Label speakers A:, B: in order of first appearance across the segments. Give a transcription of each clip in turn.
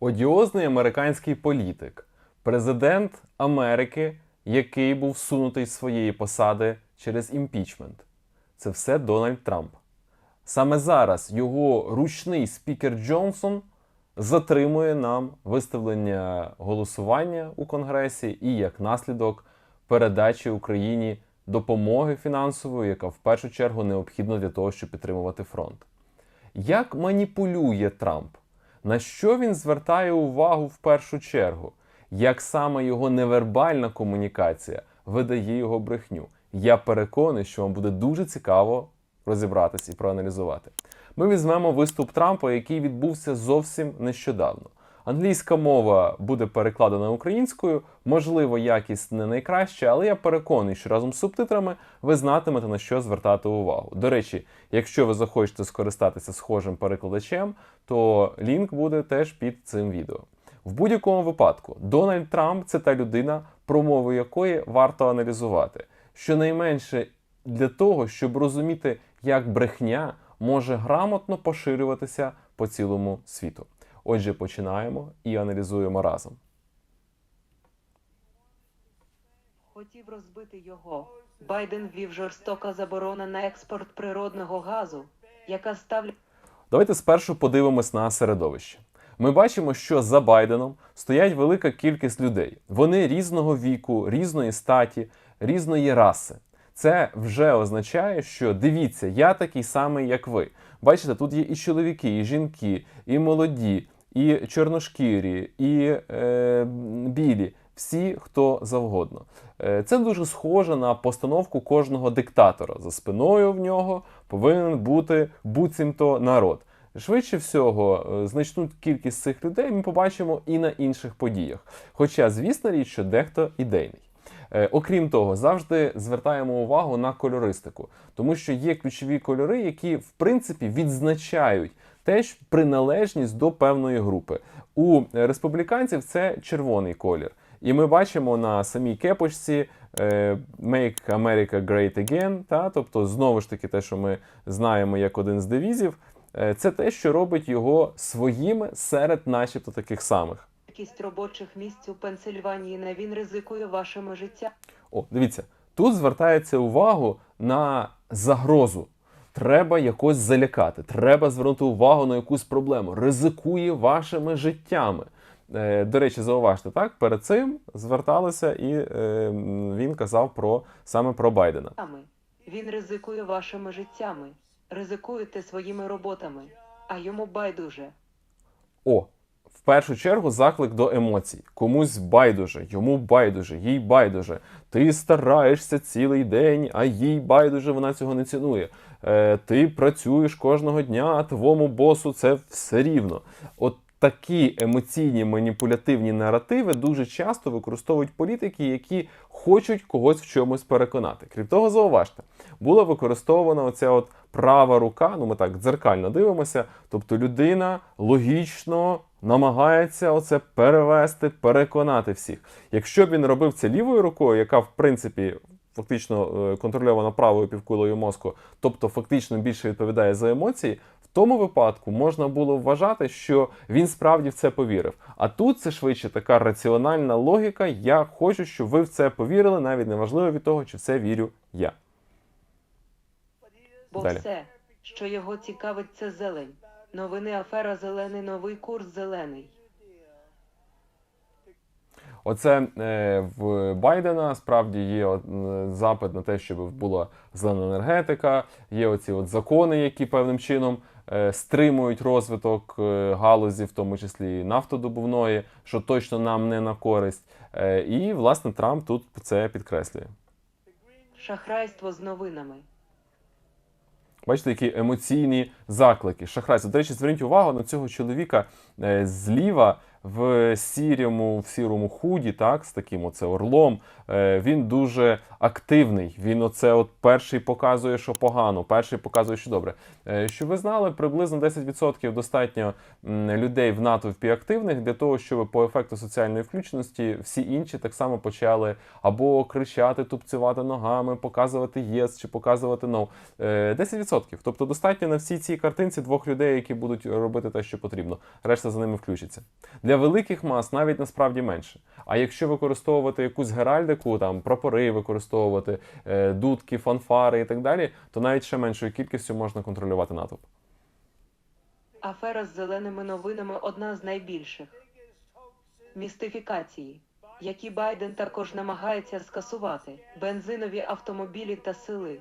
A: Одіозний американський політик, президент Америки, який був всунутий з своєї посади через імпічмент. Це все Дональд Трамп. Саме зараз його ручний спікер Джонсон затримує нам виставлення голосування у Конгресі і як наслідок передачі Україні допомоги фінансової, яка в першу чергу необхідна для того, щоб підтримувати фронт. Як маніпулює Трамп? На що він звертає увагу в першу чергу? Як саме його невербальна комунікація видає його брехню? Я переконаний, що вам буде дуже цікаво розібратись і проаналізувати. Ми візьмемо виступ Трампа, який відбувся зовсім нещодавно. Англійська мова буде перекладена українською, можливо, якість не найкраща, але я переконаний, що разом з субтитрами ви знатимете на що звертати увагу. До речі, якщо ви захочете скористатися схожим перекладачем, то лінк буде теж під цим відео. В будь-якому випадку, Дональд Трамп це та людина, промову якої варто аналізувати. Щонайменше для того, щоб розуміти, як брехня може грамотно поширюватися по цілому світу. Отже, починаємо і аналізуємо разом.
B: Хотів розбити його. Байден ввів жорстока заборона на експорт природного газу, яка ставлять
A: Давайте спершу подивимось на середовище. Ми бачимо, що за Байденом стоять велика кількість людей. Вони різного віку, різної статі, різної раси. Це вже означає, що дивіться, я такий самий, як ви. Бачите, тут є і чоловіки, і жінки, і молоді, і чорношкірі, і е, білі. Всі, хто завгодно. Е, Це дуже схоже на постановку кожного диктатора. За спиною в нього повинен бути буцімто народ. Швидше всього, е, значну кількість цих людей ми побачимо і на інших подіях. Хоча, звісно річ, що дехто ідейний. Е, Окрім того, завжди звертаємо увагу на кольористику, тому що є ключові кольори, які в принципі відзначають теж приналежність до певної групи. У республіканців це червоний колір. І ми бачимо на самій кепочці е, Make America Great Again, та, тобто знову ж таки те, що ми знаємо як один з девізів, е, це те, що робить його своїми серед начебто таких самих.
B: Кількість робочих місць у Пенсильванії. Не він ризикує вашими життя.
A: О, дивіться, тут звертається увагу на загрозу. Треба якось залякати, треба звернути увагу на якусь проблему. Ризикує вашими життями. Е, до речі, зауважте, так перед цим зверталися, і е, він казав про саме про Байдена.
B: Він ризикує вашими життями. Ризикуєте своїми роботами, а йому байдуже.
A: О, в першу чергу заклик до емоцій. Комусь байдуже, йому байдуже, їй байдуже. Ти стараєшся цілий день, а їй байдуже, вона цього не цінує. Е, ти працюєш кожного дня, а твому босу це все рівно. От такі емоційні маніпулятивні наративи дуже часто використовують політики, які хочуть когось в чомусь переконати. Крім того, зауважте, була використована оця от права рука, ну ми так дзеркально дивимося. Тобто людина логічно намагається оце перевести, переконати всіх. Якщо б він робив це лівою рукою, яка в принципі фактично е, контрольована правою півкулею мозку, тобто фактично більше відповідає за емоції. В тому випадку можна було вважати, що він справді в це повірив. А тут це швидше така раціональна логіка. Я хочу, щоб ви в це повірили, навіть неважливо від того, чи в це вірю я.
B: Бо
A: Далі.
B: все, що його цікавить, це зелень. Новини афера зелений, новий курс зелений.
A: Оце е, в Байдена справді є от, запит на те, щоб була зелена енергетика, є оці от закони, які певним чином е, стримують розвиток е, галузі, в тому числі і нафтодобувної, що точно нам не на користь. Е, і власне Трамп тут це підкреслює.
B: Шахрайство з новинами.
A: Бачите, які емоційні заклики. Шахрайство. До речі, зверніть увагу на цього чоловіка е, зліва в сірому, в сірому худі, так, з таким оце орлом. Е, Він дуже активний. Він оце от перший показує, що погано, перший показує, що добре. Е, Щоб ви знали, приблизно 10% достатньо людей в натовпі активних для того, щоб по ефекту соціальної включеності всі інші так само почали або кричати, тупцювати ногами, показувати єс чи показувати no. Е, 10%. Тобто достатньо на всій цій картинці двох людей, які будуть робити те, що потрібно. Решта за ними включиться. Для великих мас навіть насправді менше. А якщо використовувати якусь геральдику, там прапори використовувати, е, дудки, фанфари і так далі, то навіть ще меншою кількістю можна контролювати натовп.
B: Афера з зеленими новинами одна з найбільших. Містифікації, які Байден також намагається скасувати, бензинові автомобілі та сили,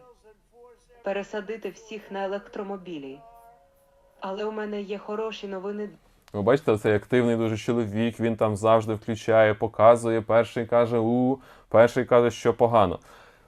B: пересадити всіх на електромобілі. Але у мене є хороші новини
A: Ви бачите, цей активний дуже чоловік, він там завжди включає, показує, перший каже у, перший каже, що погано.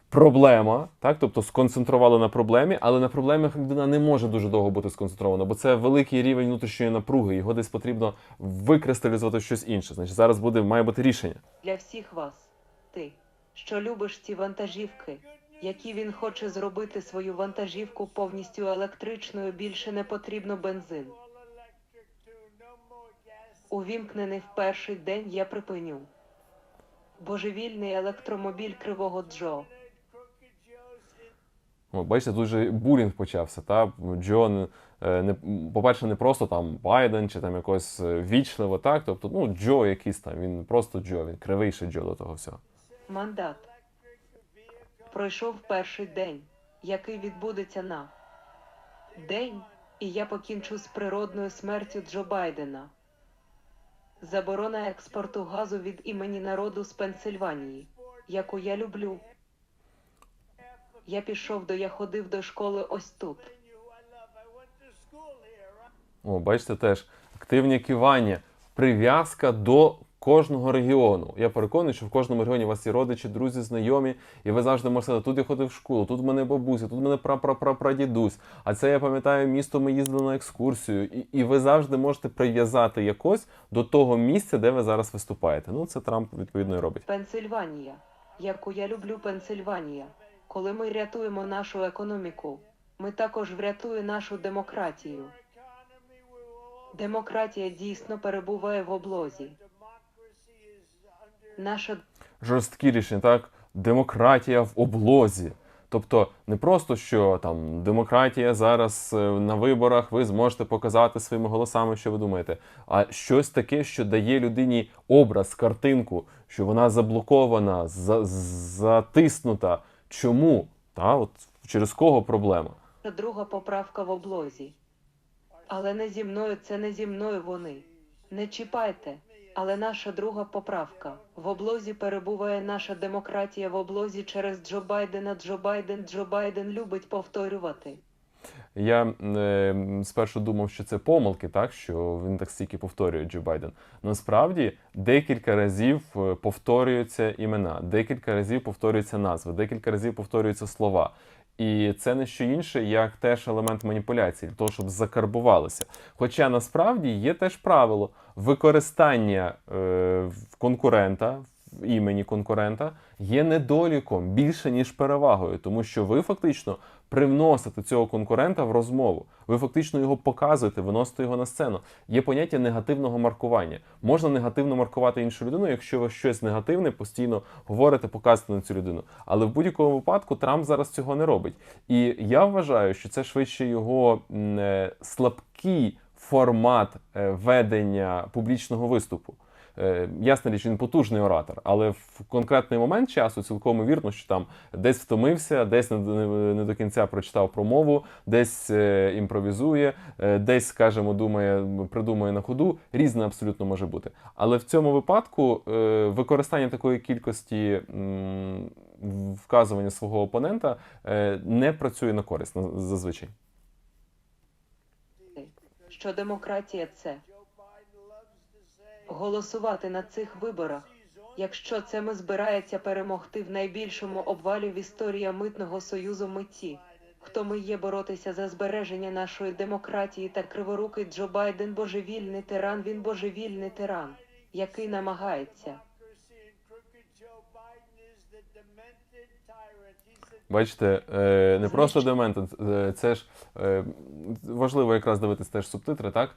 A: Проблема, так, тобто сконцентрували на проблемі, але на проблемах людина не може дуже довго бути сконцентрована, бо це великий рівень внутрішньої напруги. Його десь потрібно викристалізувати в щось інше. Значить, зараз буде має бути рішення.
B: для всіх вас. Ти, що любиш ці вантажівки, які він хоче зробити свою вантажівку повністю електричною, більше не потрібно бензин. Увімкнений в перший день я припиню. Божевільний електромобіль Кривого Джо.
A: О, бачите, тут же булінг почався. Та? Джон, е, не, по-перше, не просто там Байден чи там якось е, вічливо, так? Тобто, ну, Джо якийсь там, він просто Джо, він кривийший Джо до того всього.
B: Мандат. Пройшов перший день, який відбудеться на день, і я покінчу з природною смертю Джо Байдена. Заборона експорту газу від імені народу з Пенсильванії, яку я люблю. Я пішов до я ходив до школи ось тут.
A: О, бачите, теж активні кивання, прив'язка до кожного регіону. Я переконаний, що в кожному регіоні у вас є родичі, друзі, знайомі, і ви завжди можете сказати, тут я ходив в школу, тут в мене бабуся, тут в мене прапрапрапрадідусь. А це я пам'ятаю, місто ми їздили на екскурсію. І, і ви завжди можете прив'язати якось до того місця, де ви зараз виступаєте. Ну, це Трамп відповідно і робить.
B: Пенсильванія, яку я люблю Пенсильванія. Коли ми рятуємо нашу економіку, ми також врятуємо нашу демократію. Демократія дійсно перебуває в облозі. Наша
A: жорсткі рішення, так? Демократія в облозі. Тобто не просто що там демократія зараз е, на виборах, ви зможете показати своїми голосами, що ви думаєте, а щось таке, що дає людині образ, картинку, що вона заблокована, за, затиснута. Чому? Та, от через кого проблема?
B: друга поправка в облозі. Але не зі мною, це не зі мною вони. Не чіпайте. Але наша друга поправка. В облозі перебуває наша демократія в облозі через Джо Байдена. Джо Байден, Джо Байден любить повторювати.
A: Я е, спершу думав, що це помилки, так що він так стільки повторює Джо Байден. Насправді декілька разів е, повторюються імена, декілька разів повторюються назви, декілька разів повторюються слова. І це не що інше, як теж елемент маніпуляції, того, щоб закарбувалося. Хоча насправді є теж правило використання е, конкурента, імені конкурента є недоліком більше, ніж перевагою, тому що ви фактично привносите цього конкурента в розмову. Ви фактично його показуєте, виносите його на сцену. Є поняття негативного маркування. Можна негативно маркувати іншу людину, якщо ви щось негативне постійно говорите, показуєте на цю людину. Але в будь-якому випадку Трамп зараз цього не робить. І я вважаю, що це швидше його е, слабкий формат е, ведення публічного виступу. Е, Ясна річ, він потужний оратор, але в конкретний момент часу цілком вірно, що там десь втомився, десь не, до кінця прочитав промову, десь е, імпровізує, е, десь, скажімо, думає, придумує на ходу. Різне абсолютно може бути. Але в цьому випадку використання такої кількості вказування свого опонента не працює на користь зазвичай.
B: що демократія це голосувати на цих виборах. Якщо це ми збирається перемогти в найбільшому обвалі в історії митного союзу митці. Хто ми є боротися за збереження нашої демократії та криворукий Джо Байден божевільний тиран, він божевільний тиран, який намагається.
A: Бачите, е, не просто дементед, е, це ж е, важливо якраз дивитися теж субтитри, так?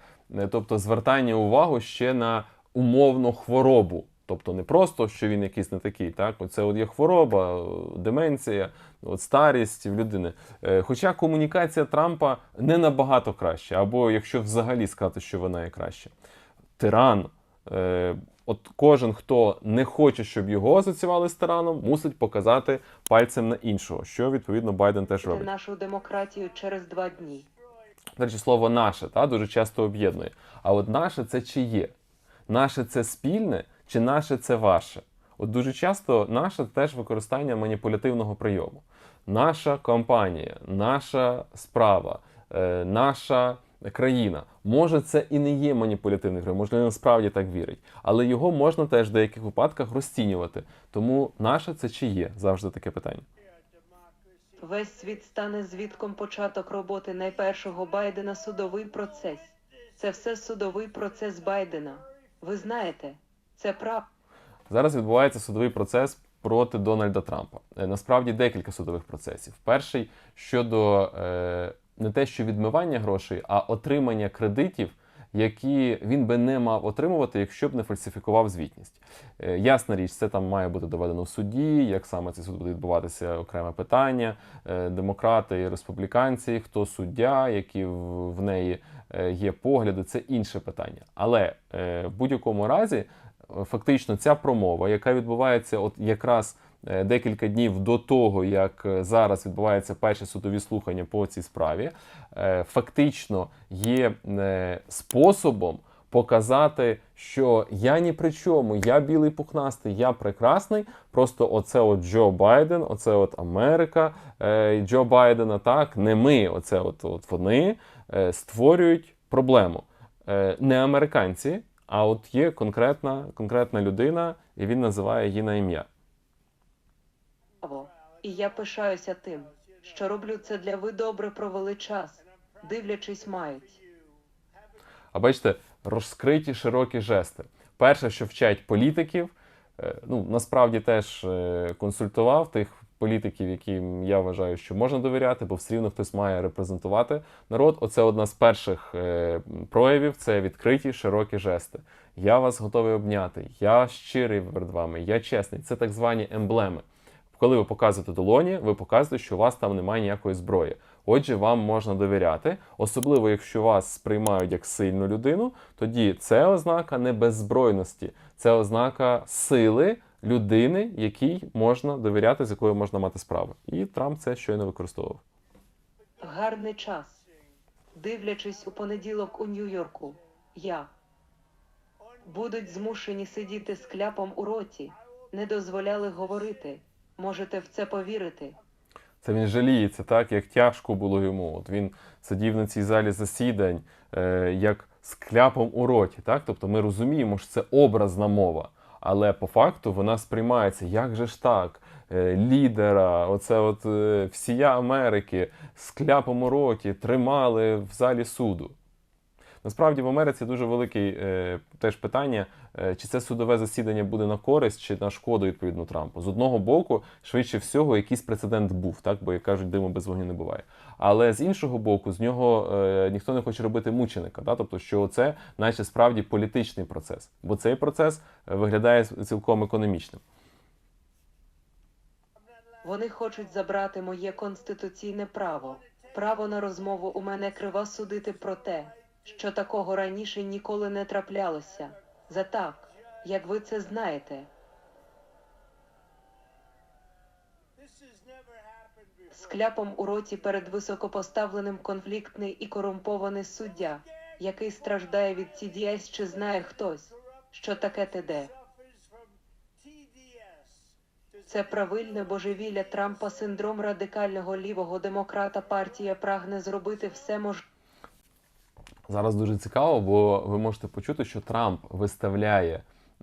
A: Тобто звертання увагу ще на умовну хворобу. Тобто не просто, що він якийсь не такий, так? Оце от є хвороба, деменція, от старість в людини. Е, Хоча комунікація Трампа не набагато краща, або якщо взагалі сказати, що вона є краща. Тиран Е, от кожен, хто не хоче, щоб його асоціювали з тираном, мусить показати пальцем на іншого, що відповідно Байден теж робить.
B: нашу демократію через два дні.
A: До речі, слово наше та, дуже часто об'єднує. А от наше це чиє? Наше це спільне чи наше це ваше? От дуже часто наше теж використання маніпулятивного прийому. Наша компанія, наша справа, е, наша країна. Може, це і не є маніпулятивний прийом, можливо, насправді так вірить. Але його можна теж в деяких випадках розцінювати. Тому наше це чиє? Завжди таке питання.
B: Весь світ стане звідком початок роботи найпершого Байдена судовий процес. Це все судовий процес Байдена. Ви знаєте, це прав.
A: Зараз відбувається судовий процес проти Дональда Трампа. Е, Насправді декілька судових процесів. Перший щодо е, не те, що відмивання грошей, а отримання кредитів, які він би не мав отримувати, якщо б не фальсифікував звітність. Е, ясна річ, це там має бути доведено в суді, як саме цей суд буде відбуватися, окреме питання. Е, демократи і республіканці, хто суддя, які в, неї е, є погляди, це інше питання. Але в будь-якому разі фактично ця промова, яка відбувається от якраз декілька днів до того, як е, зараз відбуваються перші судові слухання по цій справі, е, фактично є е, способом показати, що я ні при чому, я білий пухнастий, я прекрасний. Просто оце от Джо Байден, оце от Америка е, Джо Байдена, так, не ми, оце от, от вони е, створюють проблему. Е, не американці, а от є конкретна, конкретна людина, і він називає її на ім'я.
B: Право. І я пишаюся тим, що роблю це для ви добре провели час, дивлячись мають.
A: А бачите, розкриті широкі жести. Перше, що вчать політиків, е, ну насправді теж е, консультував тих політиків, яким я вважаю, що можна довіряти, бо все рівно хтось має репрезентувати народ. Оце одна з перших е, проявів це відкриті широкі жести. Я вас готовий обняти, я щирий перед вами, я чесний. Це так звані емблеми. Коли ви показуєте долоні, ви показуєте, що у вас там немає ніякої зброї. Отже, вам можна довіряти, особливо якщо вас сприймають як сильну людину, тоді це ознака не беззбройності, це ознака сили людини, якій можна довіряти, з якою можна мати справу. І Трамп це щойно використовував.
B: Гарний час. Дивлячись у понеділок у Нью-Йорку, я будуть змушені сидіти з кляпом у роті, не дозволяли говорити. Можете в це повірити.
A: Це він жаліється, так як тяжко було йому. От він сидів на цій залі засідань, е, як з кляпом у роті. Так? Тобто ми розуміємо, що це образна мова, але по факту вона сприймається, як же ж так, е, лідера, оце от е, всія Америки з кляпом у роті тримали в залі суду. Насправді в Америці дуже велике е, теж питання, чи це судове засідання буде на користь чи на шкоду відповідно Трампу. З одного боку, швидше всього, якийсь прецедент був, так бо як кажуть, диму без вогню не буває. Але з іншого боку, з нього е, ніхто не хоче робити мученика, да? тобто, що це, наче справді політичний процес, бо цей процес е, виглядає цілком економічним.
B: Вони хочуть забрати моє конституційне право, право на розмову у мене крива судити про те, що такого раніше ніколи не траплялося. За так, як ви це знаєте, з кляпом у роті перед високопоставленим конфліктний і корумпований суддя, який страждає від TDS, чи знає хтось, що таке ТД. Це правильне божевілля Трампа, синдром радикального лівого демократа. Партія прагне зробити все можливе.
A: Зараз дуже цікаво, бо ви можете почути, що Трамп виставляє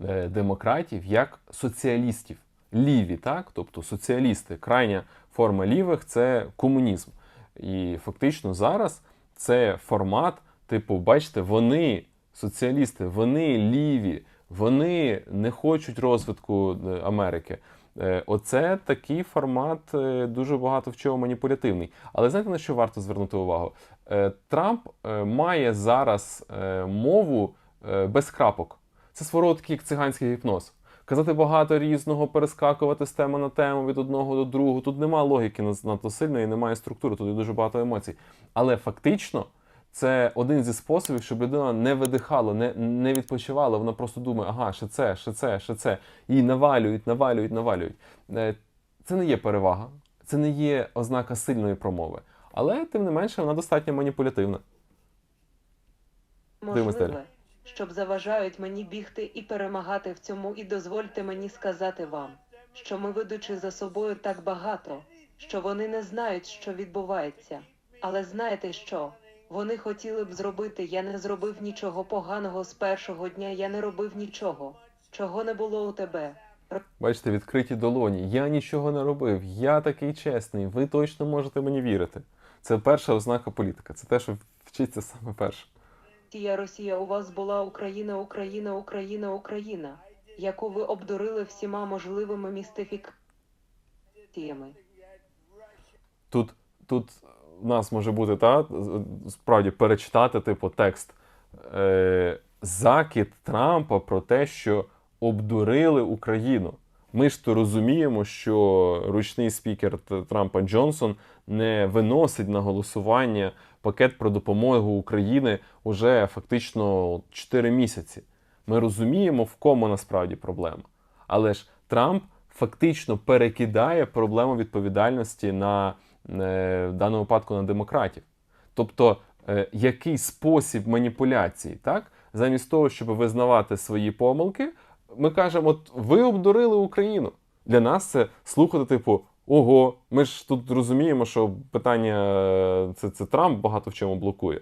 A: е, демократів як соціалістів. Ліві, так? Тобто соціалісти. Крайня форма лівих це комунізм. І фактично зараз це формат, типу, бачите, вони соціалісти, вони ліві, вони не хочуть розвитку е, Америки. Е, Оце такий формат е, дуже багато в чому маніпулятивний. Але знаєте на що варто звернути увагу? Е, Трамп має зараз мову без крапок. Це свого такий як циганський гіпноз. Казати багато різного, перескакувати з теми на тему від одного до другого. Тут нема логіки надто сильної, немає структури, тут є дуже багато емоцій. Але фактично це один зі способів, щоб людина не видихала, не, не відпочивала. Вона просто думає, ага, ще це, ще це, ще це. Її навалюють, навалюють, навалюють. Е, Це не є перевага, це не є ознака сильної промови. Але тим не менше вона достатньо маніпулятивна.
B: Можливе, щоб заважають мені бігти і перемагати в цьому, і дозвольте мені сказати вам, що ми ведучи за собою так багато, що вони не знають, що відбувається. Але знаєте що? Вони хотіли б зробити. Я не зробив нічого поганого з першого дня. Я не робив нічого, чого не було у тебе.
A: Бачите, відкриті долоні. Я нічого не робив, я такий чесний, ви точно можете мені вірити. Це перша ознака політика. Це те, що вчиться саме перше.
B: Росія, Росія, у вас була Україна, Україна, Україна, Україна, яку ви обдурили всіма можливими містифікаціями.
A: Тут, тут в нас може бути та справді перечитати, типу, текст е, закид Трампа про те, що обдурили Україну. Ми ж то розуміємо, що ручний спікер Трампа Джонсон не виносить на голосування пакет про допомогу України уже фактично 4 місяці. Ми розуміємо, в кому насправді проблема. Але ж Трамп фактично перекидає проблему відповідальності на в даному випадку на демократів. Тобто, е, який спосіб маніпуляції, так? Замість того, щоб визнавати свої помилки, ми кажемо, от ви обдурили Україну. Для нас це слухати, типу, ого, ми ж тут розуміємо, що питання е, це, це Трамп багато в чому блокує.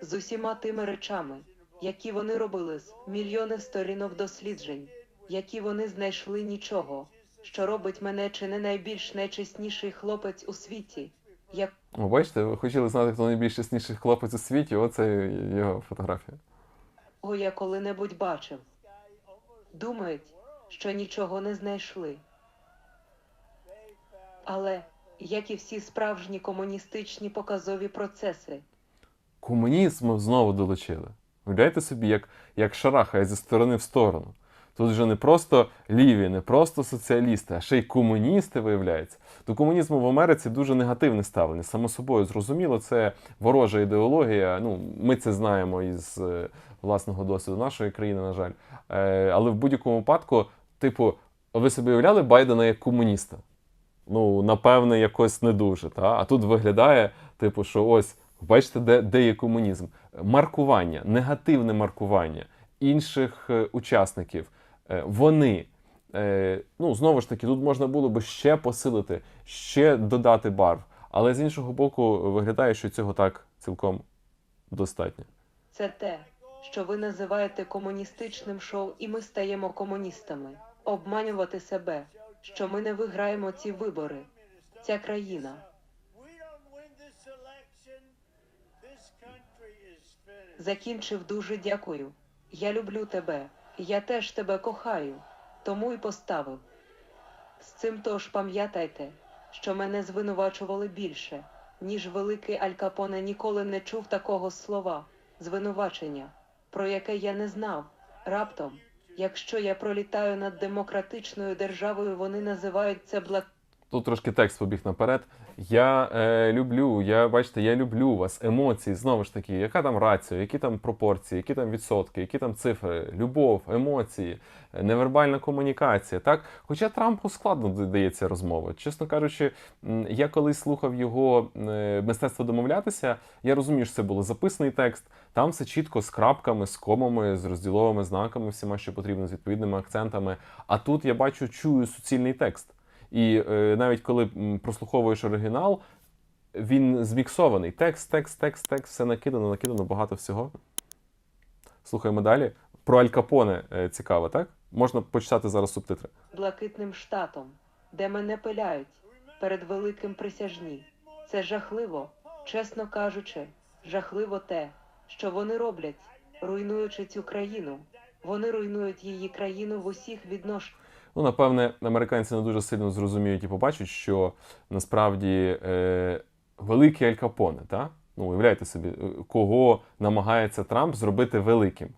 B: З усіма тими речами, які вони робили з мільйони сторінок досліджень, які вони знайшли нічого, що робить мене чи не найбільш найчесніший хлопець у світі, як
A: О, бачите, ви хотіли знати, хто найбільш чесніший хлопець у світі, оце його фотографія.
B: кого я коли-небудь бачив. Думають, що нічого не знайшли. Але, як і всі справжні комуністичні показові процеси,
A: комунізм знову долучили. Уявляєте собі, як, як шарахає зі сторони в сторону. Тут вже не просто ліві, не просто соціалісти, а ще й комуністи, виявляється. До комунізму в Америці дуже негативне ставлення. Само собою зрозуміло, це ворожа ідеологія. Ну, ми це знаємо із е, власного досвіду нашої країни, на жаль. Е, але в будь-якому випадку, типу, ви собі уявляли Байдена як комуніста? ну, напевне, якось не дуже. Та? А тут виглядає, типу, що ось, бачите, де, де є комунізм. Маркування, негативне маркування інших е, учасників. Е, вони, е, ну, знову ж таки, тут можна було би ще посилити, ще додати барв. Але з іншого боку, виглядає, що цього так цілком достатньо.
B: це те, що ви називаєте комуністичним шоу, і ми стаємо комуністами. Обманювати себе, що ми не виграємо ці вибори. Ця країна. Закінчив дуже дякую. Я люблю тебе. Я теж тебе кохаю. Тому і поставив. З цим тож пам'ятайте, що мене звинувачували більше, ніж великий Аль Капоне ніколи не чув такого слова звинувачення, про яке я не знав. Раптом, якщо я пролітаю над демократичною державою, вони називають це блак.
A: Тут трошки текст побіг наперед. Я е, люблю, я бачите, я люблю вас, емоції. Знову ж таки, яка там рація, які там пропорції, які там відсотки, які там цифри, любов, емоції, е, невербальна комунікація. Так, хоча Трампу складно дається розмова. Чесно кажучи, я колись слухав його е, мистецтво домовлятися. Я розумію, що це було записаний текст. Там все чітко з крапками, з комами, з розділовими знаками, всіма, що потрібно, з відповідними акцентами. А тут я бачу, чую суцільний текст. І е, навіть коли прослуховуєш оригінал, він зміксований. Текст, текст, текст, текст, все накидано, накидано багато всього. Слухаємо далі. Про Аль Капоне е, цікаво, так? Можна почитати зараз субтитри.
B: блакитним штатом, де мене пиляють перед великим присяжні. Це жахливо, чесно кажучи, жахливо те, що вони роблять, руйнуючи цю країну. Вони руйнують її країну в усіх відношеннях.
A: Ну, напевне, американці не дуже сильно зрозуміють і побачать, що насправді е, великий Аль Капоне, та? ну, уявляєте собі, е, кого намагається Трамп зробити великим.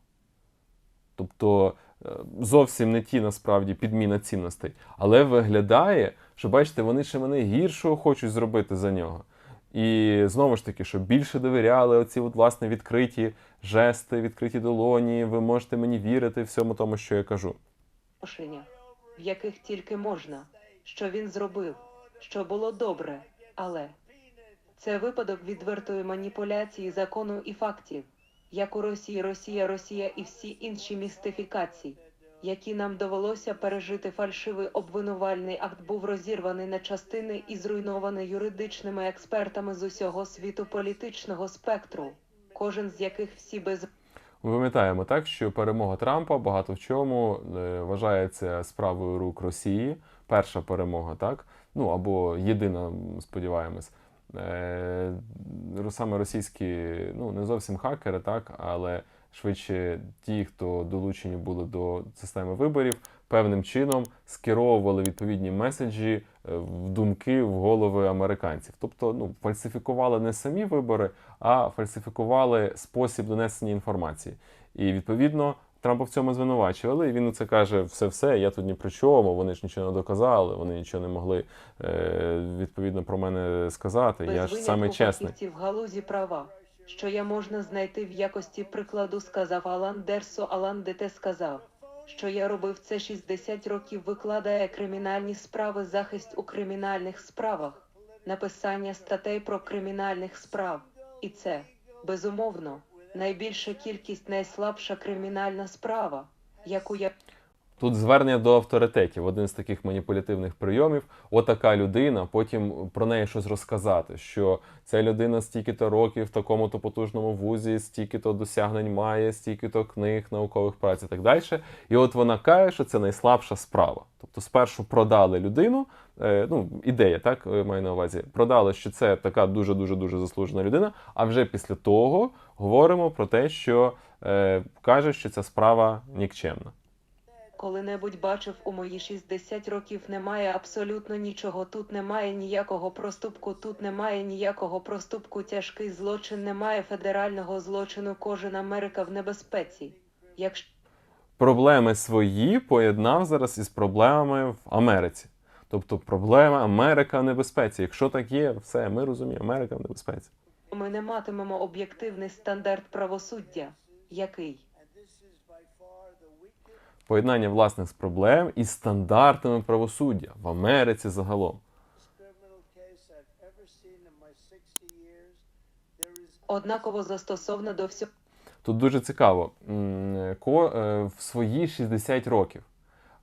A: Тобто е, зовсім не ті насправді підміна цінностей. Але виглядає, що бачите, вони ще мене гіршого хочуть зробити за нього. І знову ж таки, щоб більше довіряли оці от, власне відкриті жести, відкриті долоні, ви можете мені вірити всьому тому, що я кажу.
B: В яких тільки можна, що він зробив, що було добре, але це випадок відвертої маніпуляції закону і фактів, як у Росії, Росія, Росія і всі інші містифікації, які нам довелося пережити. Фальшивий обвинувальний акт був розірваний на частини і зруйнований юридичними експертами з усього світу політичного спектру, кожен з яких всі без
A: Ми пам'ятаємо так, що перемога Трампа багато в чому е, вважається справою рук Росії. Перша перемога, так? Ну або єдина, сподіваємось. Е, саме російські, ну не зовсім хакери, так, але швидше ті, хто долучені були до системи виборів, певним чином скеровували відповідні меседжі е, в думки в голови американців. Тобто, ну, фальсифікували не самі вибори, а фальсифікували спосіб донесення інформації. І відповідно Трампа в цьому звинувачували. І він це каже: все-все, я тут ні при чому, вони ж нічого не доказали, вони нічого не могли е, відповідно про мене сказати.
B: без
A: я ж саме чесний.
B: в галузі права, що я можна знайти в якості прикладу, сказав Алан Дерсо. Алан Дете сказав, що я робив це 60 років, викладає кримінальні справи, захист у кримінальних справах, написання статей про кримінальних справ. І це, безумовно, найбільша кількість найслабша кримінальна справа, яку я
A: Тут звернення до авторитетів, один з таких маніпулятивних прийомів. Отака людина, потім про неї щось розказати, що ця людина стільки-то років в такому-то потужному вузі, стільки-то досягнень має, стільки-то книг, наукових праць і так далі. І от вона каже, що це найслабша справа. Тобто, спершу продали людину, е, ну, ідея, так е, маю на увазі, продали, що це така дуже дуже дуже заслужена людина. А вже після того говоримо про те, що е, каже, що ця справа нікчемна.
B: Коли-небудь бачив у мої 60 років немає абсолютно нічого. Тут немає ніякого проступку, тут немає ніякого проступку. Тяжкий злочин, немає федерального злочину. Кожен Америка в небезпеці. Якщо
A: проблеми свої поєднав зараз із проблемами в Америці. Тобто проблема Америка в небезпеці. Якщо так є, все, ми розуміємо, Америка в небезпеці.
B: ми не матимемо об'єктивний стандарт правосуддя, який
A: Поєднання власних проблем із стандартами правосуддя в Америці загалом.
C: criminal case I've ever seen in my 60 years. There is
B: однаково застосовано до всього.
A: Тут дуже цікаво. Ко е, в свої 60 років.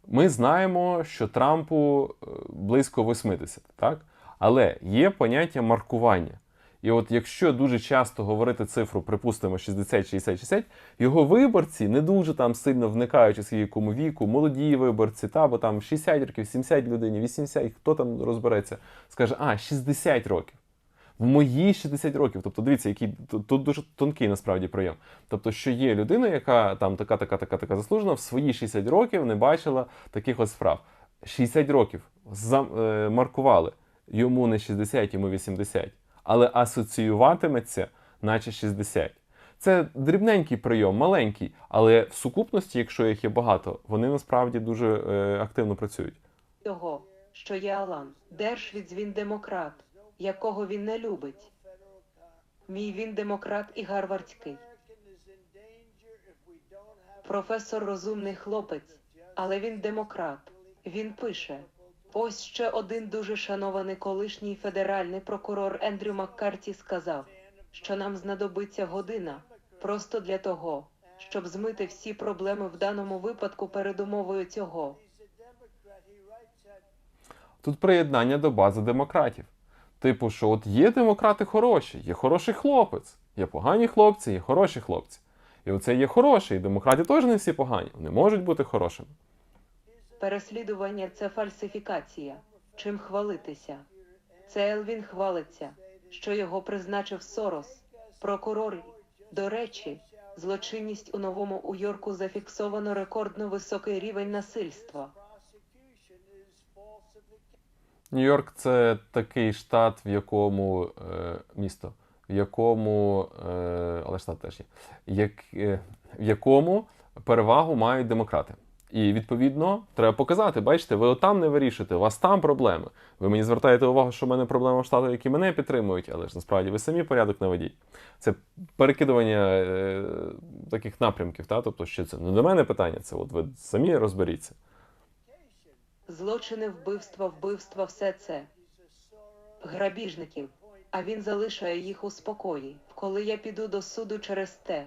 A: Ми знаємо, що Трампу е, близько 80, так? Але є поняття маркування. І от якщо дуже часто говорити цифру, припустимо, 60, 60, 60, його виборці не дуже там сильно вникають у свій якому віку, молоді виборці, та, бо там 60 років, 70 людині, 80, хто там розбереться, скаже, а, 60 років. В мої 60 років. Тобто, дивіться, який тут дуже тонкий насправді прийом. Тобто, що є людина, яка там така, така, така, така заслужена, в свої 60 років не бачила таких от справ. 60 років зам, е. Йому не 60, йому 80. Але асоціюватиметься, наче 60. Це дрібненький прийом, маленький, але в сукупності, якщо їх є багато, вони насправді дуже е, активно працюють.
B: того, що є Алан. Держвіц він демократ, якого він не любить. Мій він демократ і гарвардський. Професор розумний хлопець, але він демократ. Він пише: ось ще один дуже шанований колишній федеральний прокурор Ендрю Маккарті сказав, що нам знадобиться година просто для того, щоб змити всі проблеми в даному випадку цього.
C: He writes that
A: Тут приєднання до бази демократів. Типу, що от є демократи хороші, є хороший хлопець, є погані хлопці, є хороші хлопці. І оце є хороший, і демократи теж не всі погані, вони можуть бути хорошими.
B: Переслідування це фальсифікація. Чим хвалитися? Це Елвін хвалиться, що його призначив Сорос, прокурор. До речі, злочинність у новому Уйорку зафіксовано рекордно високий рівень насильства.
A: Нью-Йорк це такий штат, в якому е, місто, в якому, е, але штат теж є, як, е, в якому перевагу мають демократи. І відповідно треба показати, бачите, ви отам не вирішите, у вас там проблеми. Ви мені звертаєте увагу, що в мене проблема в Штатах, які мене підтримують, але ж насправді ви самі порядок наведіть. Це перекидування е, таких напрямків, та? тобто, що це не до мене питання, це от ви самі розберіться.
B: Злочини, вбивства, вбивства, все це грабіжників. А він залишає їх у спокої. Коли я піду до суду через те,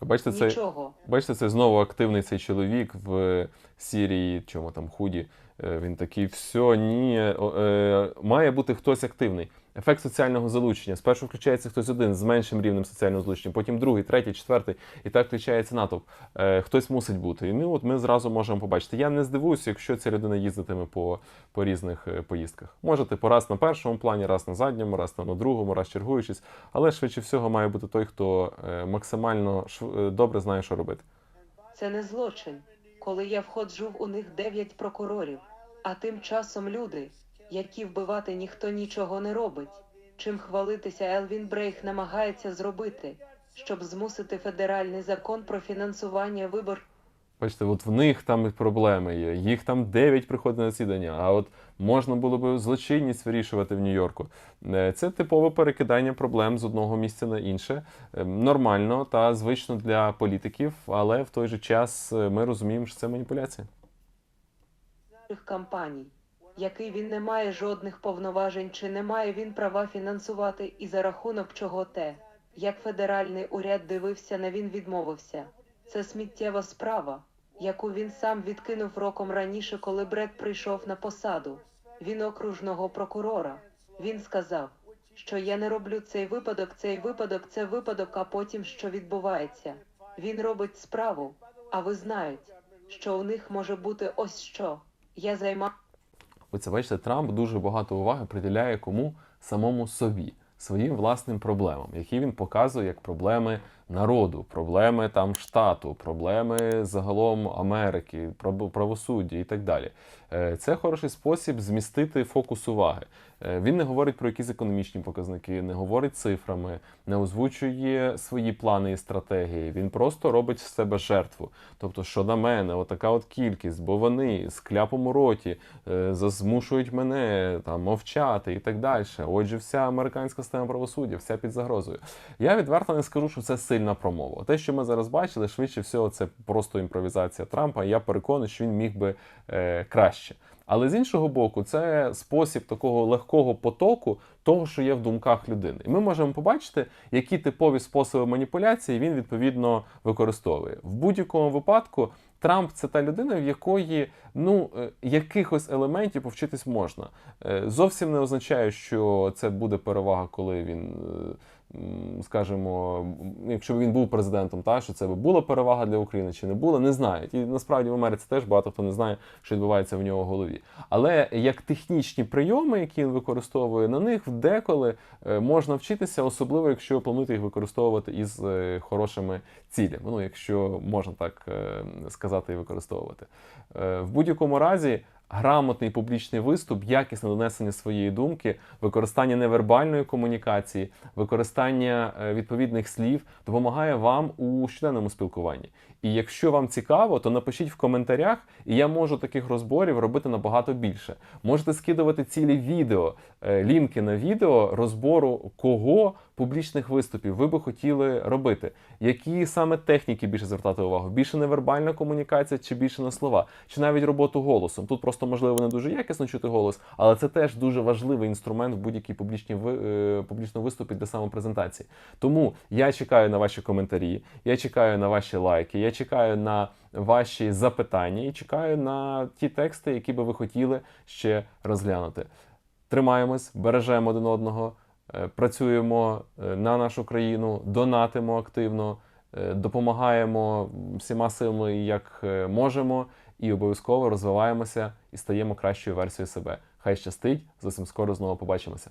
A: Бачите, це,
B: нічого.
A: бачите, це знову активний цей чоловік в Сірії, чому там худі. Е, Він такий, все, ні, е, має бути хтось активний. Ефект соціального залучення. Спершу включається хтось один з меншим рівнем соціального залучення, потім другий, третій, четвертий, і так включається натовп. Е, хтось мусить бути. І ми, от ми зразу можемо побачити. Я не здивуюся, якщо ця людина їздитиме по, по різних е, поїздках. Може, типу, раз на першому плані, раз на задньому, раз на другому, раз чергуючись. Але швидше всього має бути той, хто е, максимально шв- е, добре знає, що робити.
B: Це не злочин. Коли я входжу, у них дев'ять прокурорів, а тим часом люди, які вбивати ніхто нічого не робить. Чим хвалитися Елвін Брейх намагається зробити, щоб змусити федеральний закон про фінансування вибор.
A: Бачите, от в них там і проблеми є. Їх там 9 приходить на засідання. А от можна було б злочинність вирішувати в Нью-Йорку. Е, Це типове перекидання проблем з одного місця на інше. Е, Нормально та звично для політиків, але в той же час е, ми розуміємо, що це маніпуляція.
B: кампаній, який він не має жодних повноважень, чи не має він права фінансувати і за рахунок чого те, як федеральний уряд дивився на він відмовився. Це сміттєва справа, яку він сам відкинув роком раніше, коли Бред прийшов на посаду. Він окружного прокурора. Він сказав, що я не роблю цей випадок, цей випадок, це випадок, а потім що відбувається. Він робить справу, а ви знають, що у них може бути ось що. Я займаю.
A: Ви це бачите, Трамп дуже багато уваги приділяє кому самому собі, своїм власним проблемам, які він показує як проблеми народу, проблеми там штату, проблеми загалом Америки, правосуддя і так далі. Е, Це хороший спосіб змістити фокус уваги. Е, Він не говорить про якісь економічні показники, не говорить цифрами, не озвучує свої плани і стратегії. Він просто робить з себе жертву. Тобто, що на мене, отака от кількість, бо вони з кляпом у роті е, змушують мене там мовчати і так далі. Отже, вся американська система правосуддя, вся під загрозою. Я відверто не скажу, що це сильна промова. Те, що ми зараз бачили, швидше всього, це просто імпровізація Трампа. Я переконаний, що він міг би е, краще. Але з іншого боку, це спосіб такого легкого потоку того, що є в думках людини. І ми можемо побачити, які типові способи маніпуляції він відповідно використовує. В будь-якому випадку Трамп це та людина, в якої ну е, якихось елементів повчитись можна. Е, Зовсім не означає, що це буде перевага, коли він. Скажімо, якщо б він був президентом, та що це би була перевага для України чи не була, не знають. І насправді в Америці теж багато хто не знає, що відбувається в нього в голові. Але як технічні прийоми, які він використовує, на них деколи е, можна вчитися, особливо якщо плануєте їх використовувати із е, хорошими цілями. Ну, якщо можна так е, сказати і використовувати. В будь-якому разі. Грамотний публічний виступ, якісне донесення своєї думки, використання невербальної комунікації, використання е, відповідних слів допомагає вам у щоденному спілкуванні. І якщо вам цікаво, то напишіть в коментарях, і я можу таких розборів робити набагато більше. Можете скидувати цілі відео, е, лінки на відео розбору кого публічних виступів ви би хотіли робити, які саме техніки більше звертати увагу, більше невербальна комунікація чи більше на слова, чи навіть роботу голосом. Тут просто можливо не дуже якісно чути голос, але це теж дуже важливий інструмент в будь-якій публічній е, публічному виступі для самопрезентації. Тому я чекаю на ваші коментарі, я чекаю на ваші лайки, я чекаю на ваші запитання і чекаю на ті тексти, які би ви хотіли ще розглянути. Тримаємось, бережемо один одного, працюємо е, на нашу країну, донатимо активно, е, допомагаємо всіма силами, як е, можемо, і обов'язково розвиваємося і стаємо кращою версією себе. Хай щастить, зовсім скоро знову побачимося.